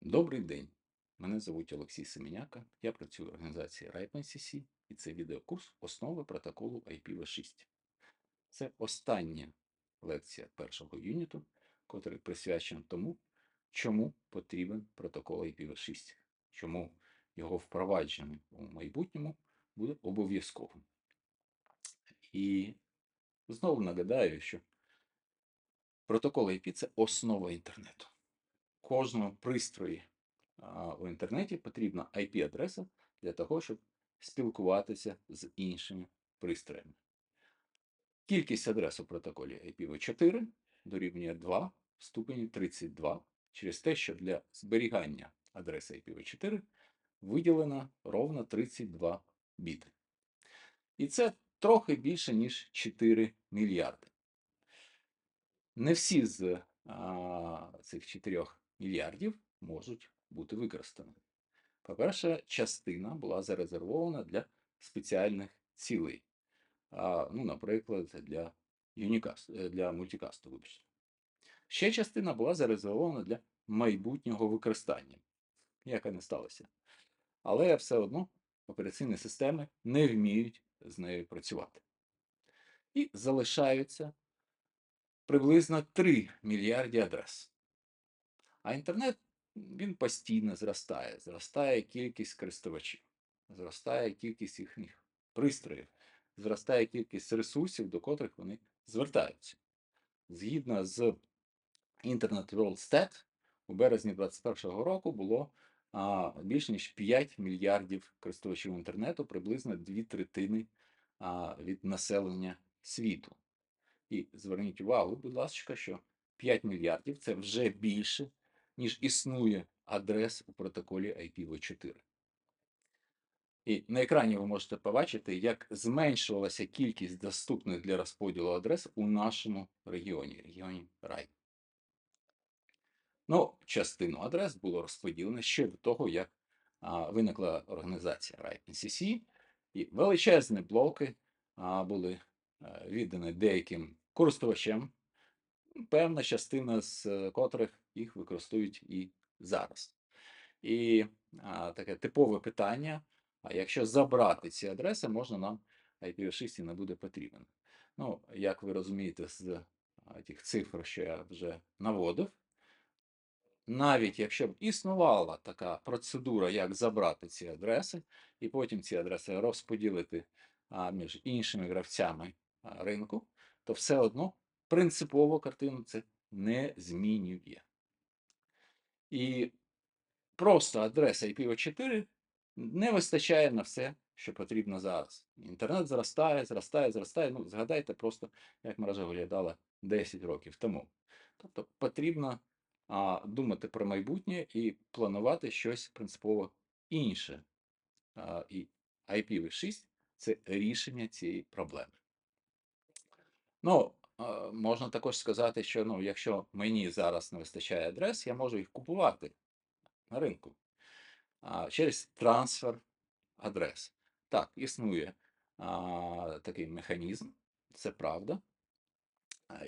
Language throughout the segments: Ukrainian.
Добрий день. Мене звуть Олексій Семеняка. Я працюю в організації RIPE-NCC і це відеокурс Основи протоколу IPv6. Це остання лекція першого юніту, котрий присвячений тому, чому потрібен протокол IPv6, чому його впровадження у майбутньому буде обов'язковим. І знову нагадаю, що протокол IP це основа інтернету. Кожному пристрої у інтернеті потрібна IP-адреса для того, щоб спілкуватися з іншими пристроями. Кількість адрес у протоколі IPv4 дорівнює 2 в ступені 32 через те, що для зберігання адреси IPv4 виділено ровно 32 біти. І це трохи більше, ніж 4 мільярди. Не всі з а, цих 4 мільярдів можуть бути використані. По-перше, частина була зарезервована для спеціальних цілей. А, ну, наприклад, для, юнікаст, е, для мультикасту, вибачте. Ще частина була зарезервована для майбутнього використання, яке не сталося. Але все одно операційні системи не вміють з нею працювати. І залишаються приблизно 3 мільярди адрес. А інтернет він постійно зростає. Зростає кількість користувачів, зростає кількість їхніх пристроїв, зростає кількість ресурсів, до котрих вони звертаються. Згідно з Internet World Stat, у березні 2021 року було а, більш ніж 5 мільярдів користувачів інтернету, приблизно 2 третини а, від населення світу. І зверніть увагу, будь ласка, що 5 мільярдів це вже більше, ніж існує адрес у протоколі IPv4. І на екрані ви можете побачити, як зменшувалася кількість доступних для розподілу адрес у нашому регіоні, регіоні Рай. Ну, частину адрес було розподілено ще до того, як а, виникла організація RIPE-NCC, і величезні блоки а, були а, віддані деяким користувачам, певна частина з е, котрих їх використовують і зараз. І а, таке типове питання: а якщо забрати ці адреси, можна нам IPv6 і не буде потрібен. Ну, як ви розумієте, з тих цифр, що я вже наводив, навіть якщо б існувала така процедура, як забрати ці адреси, і потім ці адреси розподілити а, між іншими гравцями ринку, то все одно принципово картину це не змінює. І просто адреса IPv4 не вистачає на все, що потрібно зараз. Інтернет зростає, зростає, зростає. Ну, згадайте просто, як мережа виглядала 10 років тому. Тобто потрібно а, думати про майбутнє і планувати щось принципово інше. А, і IPv6 це рішення цієї проблеми. Ну, можна також сказати, що ну, якщо мені зараз не вистачає адрес, я можу їх купувати на ринку через трансфер адрес. Так, існує а, такий механізм, це правда.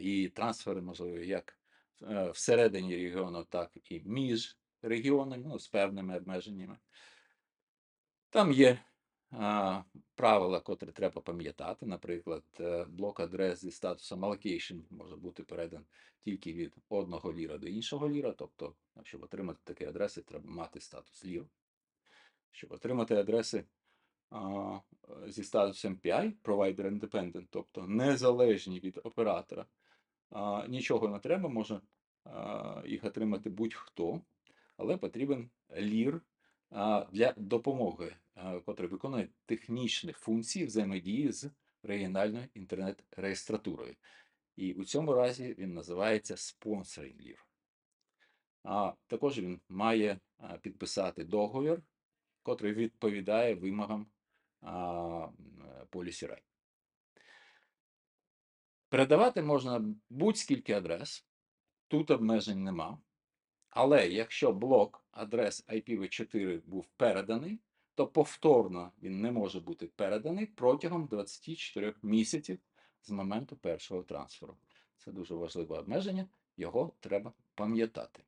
І трансфери можливі як е, всередині регіону, так і між регіонами, ну, з певними обмеженнями. Там є правила, котрі треба пам'ятати. Наприклад, е, блок адрес зі статусом allocation може бути передан тільки від одного ліра до іншого ліра. Тобто, щоб отримати такі адреси, треба мати статус лір. Щоб отримати адреси зі статусом PI, Provider Independent, тобто незалежні від оператора, нічого не треба, може їх отримати будь-хто, але потрібен лір для допомоги, котрий виконує технічні функції взаємодії з регіональною інтернет-реєстратурою. І у цьому разі він називається Lear. А також він має підписати договір, котрий відповідає вимогам е, Policy Right. Передавати можна будь-скільки адрес, тут обмежень нема. Але якщо блок адрес IPv4 був переданий, то повторно він не може бути переданий протягом 24 місяців з моменту першого трансферу. Це дуже важливе обмеження, його треба пам'ятати.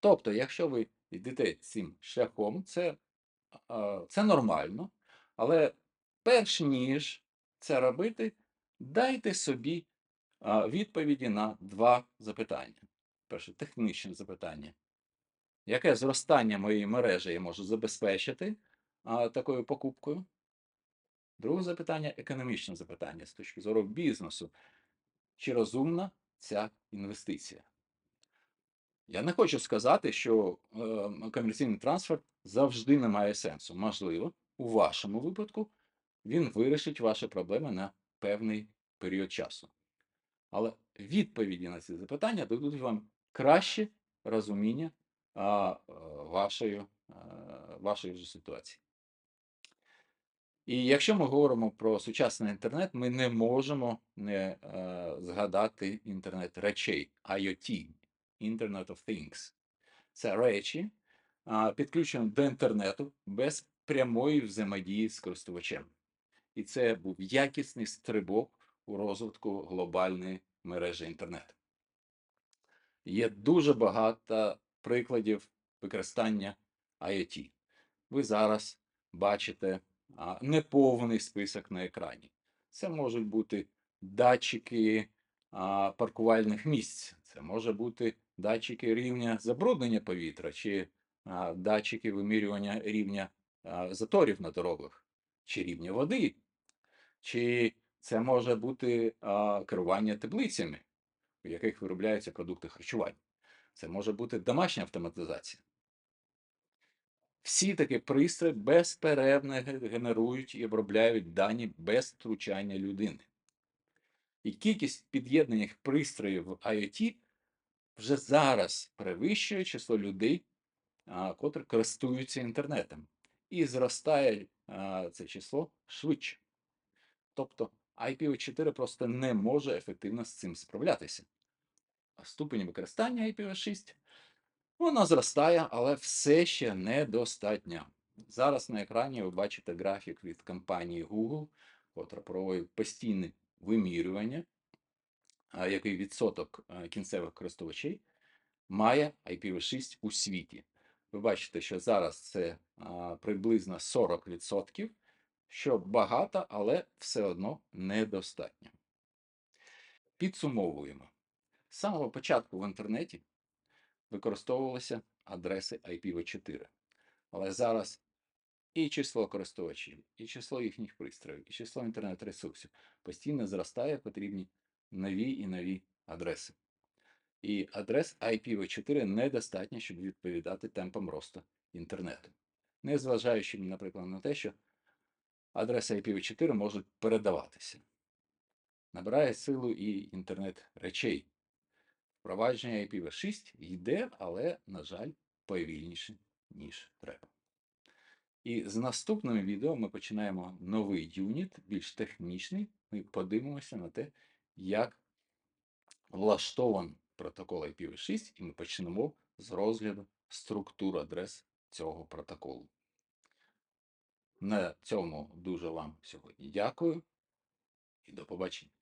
Тобто, якщо ви йдете цим шляхом, це, це нормально, але перш ніж це робити, дайте собі відповіді на два запитання. Перше, технічне запитання. Яке зростання моєї мережі я можу забезпечити а, такою покупкою? Друге запитання економічне запитання з точки зору бізнесу. Чи розумна ця інвестиція? Я не хочу сказати, що е, комерційний трансфер завжди не має сенсу. Можливо, у вашому випадку він вирішить ваші проблеми на певний період часу. Але відповіді на ці запитання дадуть вам краще розуміння а, е, вашої, е, вашої ж ситуації. І якщо ми говоримо про сучасний інтернет, ми не можемо не е, згадати інтернет речей IoT, Internet of Things. Це речі, підключені до інтернету без прямої взаємодії з користувачем. І це був якісний стрибок у розвитку глобальної мережі інтернету. Є дуже багато прикладів використання IoT. Ви зараз бачите неповний список на екрані. Це можуть бути датчики паркувальних місць, це може бути датчики рівня забруднення повітря, чи датчики вимірювання рівня заторів на дорогах, чи рівня води, чи це може бути керування теплицями, в яких виробляються продукти харчування. Це може бути домашня автоматизація. Всі такі пристрої безперервно генерують і обробляють дані без втручання людини. І кількість під'єднаних пристроїв в IoT вже зараз перевищує число людей, котрі користуються інтернетом. І зростає це число швидше. Тобто IPv4 просто не може ефективно з цим справлятися. А ступень використання IPv6 вона зростає, але все ще недостатньо. Зараз на екрані ви бачите графік від компанії Google, котра проводить постійне вимірювання, який відсоток кінцевих користувачів має IPv6 у світі. Ви бачите, що зараз це приблизно 40%, що багато, але все одно недостатньо. Підсумовуємо. З самого початку в інтернеті використовувалися адреси IPv4. Але зараз і число користувачів, і число їхніх пристроїв, і число інтернет-ресурсів постійно зростає, потрібні нові і нові адреси. І адрес IPv4 недостатньо, щоб відповідати темпам росту інтернету. Незважаючи, наприклад, на те, що адреси IPv4 можуть передаватися. Набирає силу і інтернет речей. Впровадження IPv6 йде, але, на жаль, повільніше, ніж треба. І з наступним відео ми починаємо новий юніт, більш технічний. Ми подивимося на те, як влаштований протокол IPv6, і ми почнемо з розгляду структур адрес цього протоколу. На цьому дуже вам сьогодні дякую і до побачення.